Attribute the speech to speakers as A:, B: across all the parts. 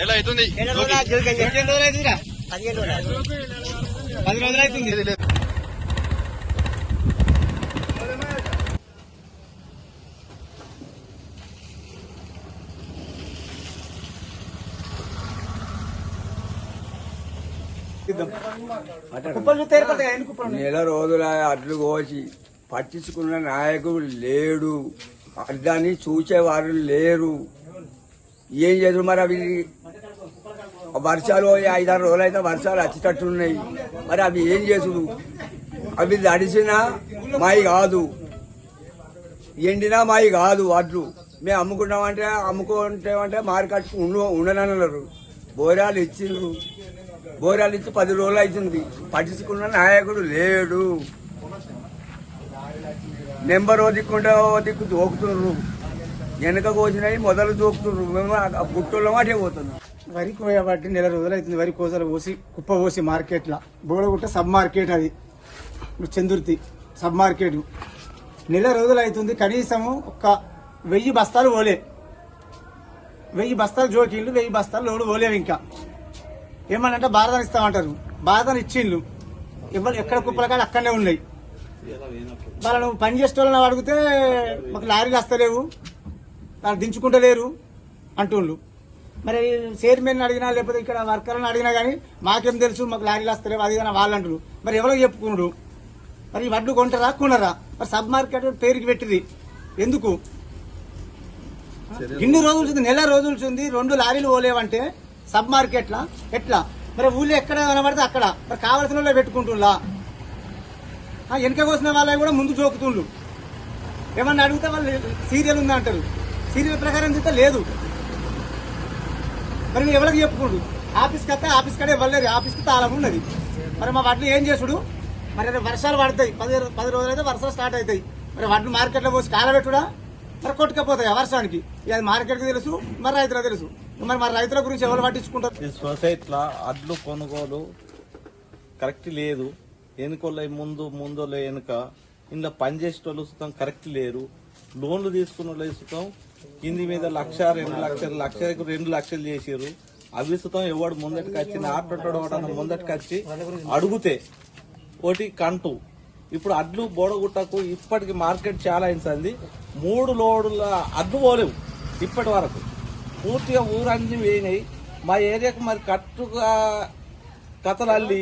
A: నెల అవుతుంది?
B: రోజులు
C: అవుతుందిరా
B: పదిహేను రోజులు.
C: పది రోజులు అవుతుంది?
D: నెల రోజుల అడ్లు కోసి పట్టించుకున్న నాయకుడు లేడు. అడ్డాన్ని చూసేవారు లేరు. ఏం చేదు మరి అవి? వర్షాలు ఐదారు రోజులు అయితే వర్షాలు వచ్చేటట్టున్నాయి మరి అవి ఏం చేసుడు? అవి తడిసినా మాయి కాదు. ఎండినా మాయి కాదు వడ్లు. మేము అమ్ముకున్నామంటే అమ్ముకుంటామంటే మార్కెట్ ఉండు ఉండనన్నారు. బోరాలు ఇచ్చిండ్రు. బోరాలు ఇచ్చి పది రోజులు అవుతుంది పట్టించుకున్న నాయకుడు లేడు. నెంబర్ ఓ దిక్కుంటే ఓ దిక్కు దోకుతుండ్రు. వెనక కోసినవి మొదలు దోకుతుండ్రు. మేము ఆ గుట్టలో మాటే పోతున్నాం.
C: వరి కోయబట్టి నెల రోజులు అవుతుంది. వరి కోసలు పోసి కుప్ప పోసి మార్కెట్లో. బోడగుట్ట సబ్ మార్కెట్ అది. Chandurthi sub market. నెల రోజులు అవుతుంది. కనీసము ఒక వెయ్యి బస్తాలు పోలే. వెయ్యి బస్తాలు జోకిండ్లు వెయ్యి బస్తాలు లోడు పోలేవు ఇంకా. ఏమనంటే బారదాన్ని ఇస్తామంటారు. బారదాన్ని ఇచ్చిండ్లు. ఎవరు ఎక్కడ కుప్పల కాడ అక్కడనే ఉన్నాయి. వాళ్ళను పని చేసే వాళ్ళని అడిగితే మాకు లారీలు వస్తలేవు. వాళ్ళు దించుకుంటలేరు అంటుండ్రు మరి చైర్మన్ అడిగినా లేకపోతే ఇక్కడ వర్కర్లను అడిగినా కానీ మాకేం తెలుసు మాకు లారీలు వస్తలేవు అది కానీ వాళ్ళు అంటారు మరి ఎవరికి చెప్పుకున్నాడు మరి వడ్లు కొంటారా కొనరా? మరి సబ్ మార్కెట్ పేరుకి పెట్టింది. ఎందుకు? ఇన్ని రోజులు నెల రోజులు చూంది రెండు లారీలు పోలేవంటే సబ్ మార్కెట్లా? ఎట్లా? మరి ఊళ్ళో ఎక్కడ కనబడితే అక్కడ. మరి కావాల్సిన వాళ్ళే పెట్టుకుంటుండ్లా? ఆ, వెనక కోసిన వాళ్ళవి కూడా ముందు జోకుతుండ్రు ఏమన్నా అడిగితే వాళ్ళు సీరియల్ ఉందా అంటారు సీరియల్ ప్రకారం చూస్తే లేదు. మరి నువ్వు ఎవరికి చెప్పుకోడు ఆఫీస్కి వస్తే ఆఫీస్ కడే ఇవ్వలేదు ఆఫీస్కి తాళం ఉన్నది. మరి మా వడ్లు ఏం చేసుడు? మరి వర్షాలు పడతాయి. పది పది రోజులు అయితే వర్షాలు స్టార్ట్ అవుతాయి. మరి వడ్లు మార్కెట్లో పోసి కాలబెట్టుడా మరి కొట్టుకపోతాయి ఆ వర్షానికి. అది మార్కెట్కి తెలుసు మరి రైతులకు తెలుసు. మరి మరి రైతుల గురించి ఎవరు పట్టించుకుంటారు?
E: ఈ సొసైటీలో అడ్లు కొనుగోలు కరెక్ట్ లేదు. ఎన్నికోళ్ళ ముందు ముందులో వెనుక ఇంట్లో పనిచేసేటోళ్ళు సుతం కరెక్ట్ లేరు. లోన్లు తీసుకున్న వాళ్ళు సుతం కింది మీద లక్ష రెండు లక్షలు లక్షకు రెండు లక్షలు చేసారు అవిసుతం ఎవడు ముందటికి వచ్చి ఆటోటోడు ముందటికి వచ్చి అడుగుతే ఒకటి కంటు. ఇప్పుడు అడ్లు బోడగుట్టకు ఇప్పటికి మార్కెట్ చాలా అయింది మూడు లోడుల అడ్లు పోలేవు ఇప్పటి వరకు. పూర్తిగా ఊరన్నీ వేయినాయి. మా ఏరియాకు మరి కట్టుగా కథలు అల్లి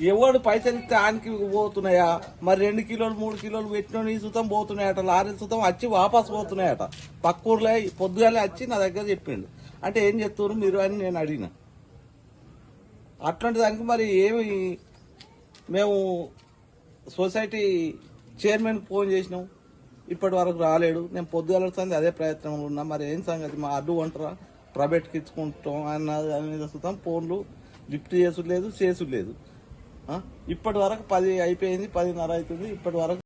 E: ఎవడు పైసలు ఇస్తే ఆనికి పోతున్నాయా? మరి రెండు కిలోలు మూడు కిలోలు పెట్టిన ఈ సుతం పోతున్నాయట లారీ సుతం వచ్చి వాపస్ పోతున్నాయట. పక్క ఊర్లో పొద్దుగాలే వచ్చి నా దగ్గర చెప్పిండు. అంటే ఏం చెప్తున్నారు మీరు అని నేను అడిగిన. అట్లాంటి దానికి మరి ఏమి మేము సొసైటీ చైర్మన్ ఫోన్ చేసినాం. ఇప్పటి వరకు రాలేడు. నేను పొద్దుగలుగుతుంది అదే ప్రయత్నంలో ఉన్నా. మరి ఏం సంగతి? మా అడ్డు వంటరా ప్రైవేట్కి ఇచ్చుకుంటాం అన్న మీద సుతం ఫోన్లు లిఫ్ట్ చేసులేదు చేసులేదు ఇప్పటి వరకు పది అయిపోయింది పదిన్నర అవుతుంది ఇప్పటి వరకు